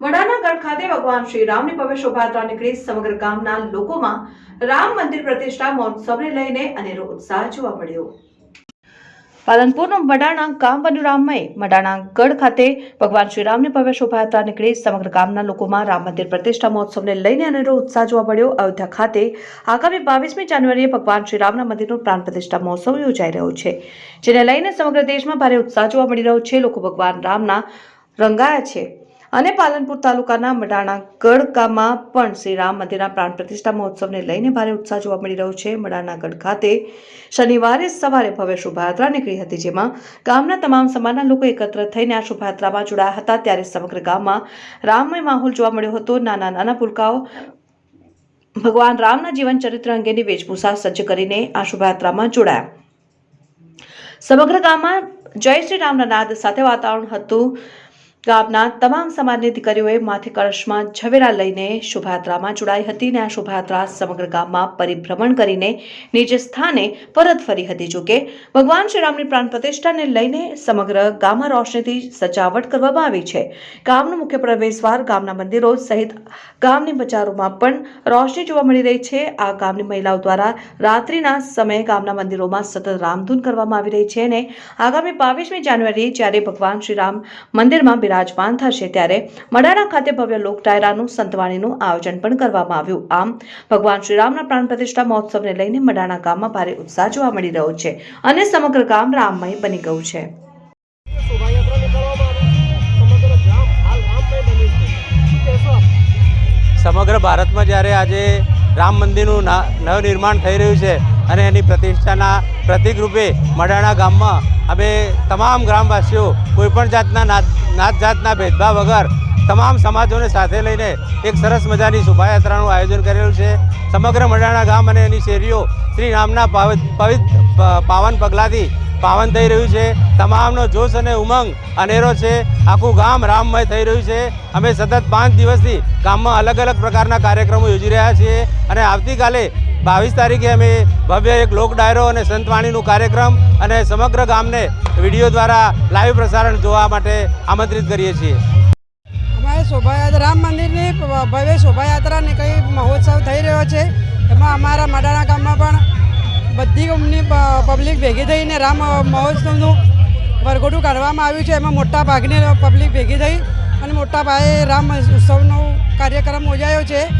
વડાના ગઢ ખાતે ભગવાન શ્રી રામની ભવ્ય શોભાયાત્રા નીકળી સમગ્ર ગામના લોકોમાં રામ મંદિર પ્રતિષ્ઠા મહોત્સવને લઈને અનેરો ઉત્સાહ જોવા મળ્યો. પાલનપુરનું મડાણા ગામ બન્યું રામમય મડાણા ગઢ ખાતે ભગવાન શ્રી રામની ભવ્ય શોભાયાત્રા નીકળી સમગ્ર ગામના લોકોમાં રામ મંદિર પ્રતિષ્ઠા મહોત્સવને લઈને અનેરો ઉત્સાહ જોવા મળ્યો. અયોધ્યા ખાતે આગામી બાવીસમી જાન્યુઆરીએ ભગવાન શ્રી રામના મંદિરનો પ્રાણ પ્રતિષ્ઠા મહોત્સવ યોજાઈ રહ્યો છે, જેને લઈને સમગ્ર દેશમાં ભારે ઉત્સાહ જોવા મળી રહ્યો છે. લોકો ભગવાન રામના રંગાયા છે. અને પાલનપુર તાલુકાના મડાણા ગડકામાં પણ શ્રી રામ મંદિરના પ્રાણ પ્રતિષ્ઠા મહોત્સવને લઈને ભારે ઉત્સાહ જોવા મળી રહ્યો છે. મડાણા ગઢ ખાતે શનિવારે સવારે ભવ્ય શોભાયાત્રા નીકળી હતી, જેમાં ગામના તમામ સમાજના લોકો એકત્ર થઈને આ શોભાયાત્રામાં જોડાયા હતા. ત્યારે સમગ્ર ગામમાં રામમય માહોલ જોવા મળ્યો હતો. નાના નાના પુલકાઓ, ભગવાન રામના જીવન ચરિત્ર અંગેની વેશભૂષા સજ્જ કરીને આ શોભાયાત્રામાં જોડાયા. સમગ્ર ગામમાં જય શ્રી રામના નાદ સાથે વાતાવરણ હતું. ગામના તમામ સમાજની દીકરીઓએ માથે કળશમાં ઝવેરા લઈને શોભાયાત્રામાં જોડાઈ હતી અને આ શોભાયાત્રા સમગ્ર ગામમાં પરિભ્રમણ કરીને નિજ સ્થાને પરત ફરી હતી. જોકે ભગવાન શ્રીરામની પ્રાણ પ્રતિષ્ઠાને લઈને સમગ્ર ગામમાં રોશનીથી સજાવટ કરવામાં આવી છે. ગામનો મુખ્ય પ્રવેશદ્વાર ગામના મંદિરો સહિત ગામની બજારોમાં પણ રોશની જોવા મળી રહી છે. આ ગામની મહિલાઓ દ્વારા રાત્રિના સમયે ગામના મંદિરોમાં સતત રામધૂન કરવામાં આવી રહી છે અને આગામી બાવીસમી જાન્યુઆરીએ જ્યારે ભગવાન શ્રીરામ મંદિરમાં મંદિરમાં બિરાજમાન થશે ત્યારે મડાણા ખાતે ભવ્ય લોક ડાયરાનું સંતવાણીનું આયોજન પણ કરવામાં આવ્યું. આમ ભગવાન શ્રીરામના પ્રાણ પ્રતિષ્ઠા મહોત્સવને લઈને મડાણા ગામમાં ભારે ઉત્સાહ જોવા મળી રહ્યો છે અને સમગ્ર ગામ રામમય બની ગયું છે. શોભાયાત્રા નીકળવામાં આવી છે. સમગ્ર ગામ હાલ રામમય બન્યું છે. શું કહેશો આપ? સમગ્ર ભારતમાં જ્યારે આજે રામ મંદિરનું ના- નવનિર્માણ થઈ રહ્યું છે અને એની પ્રતિષ્ઠાના પ્રતિકરૂપે મડાણા ગામમાં અમે તમામ ગ્રામવાસીઓ કોઈપણ જાતના નાત જાતના ભેદભાવ વગર તમામ સમાજોને સાથે લઈને એક સરસ મજાની શોભાયાત્રાનું આયોજન કરેલું છે. સમગ્ર મડાણા ગામ અને એની શેરીઓ શ્રી રામના પાવિત પવિત્ર પાવન પગલાંથી પાવન થઈ રહ્યું છે. તમામનો જોશ અને ઉમંગ અનેરો છે. આખું ગામ રામમય થઈ રહ્યું છે. અમે સતત પાંચ દિવસથી ગામમાં અલગ અલગ પ્રકારના કાર્યક્રમો યોજી રહ્યા છીએ અને આવતીકાલે બાવીસ તારીખે અમે ભવ્ય એક લોક ડાયરો અને સંતવાણીનું કાર્યક્રમ અને સમગ્ર ગામને વીડિયો દ્વારા લાઈવ પ્રસારણ જોવા માટે આમંત્રિત કરીએ છીએ. અમારે શોભાયાત્રા, રામ મંદિરની ભવ્ય શોભાયાત્રા નીકળી મહોત્સવ થઈ રહ્યો છે, એમાં અમારા મડાણા ગામમાં પણ બધી ગામની પબ્લિક ભેગી થઈને રામ મહોત્સવનું વરઘોડું કાઢવામાં આવ્યું છે. એમાં મોટા ભાગની પબ્લિક ભેગી થઈ અને મોટા ભાઈએ રામ ઉત્સવનો કાર્યક્રમ યોજાયો છે.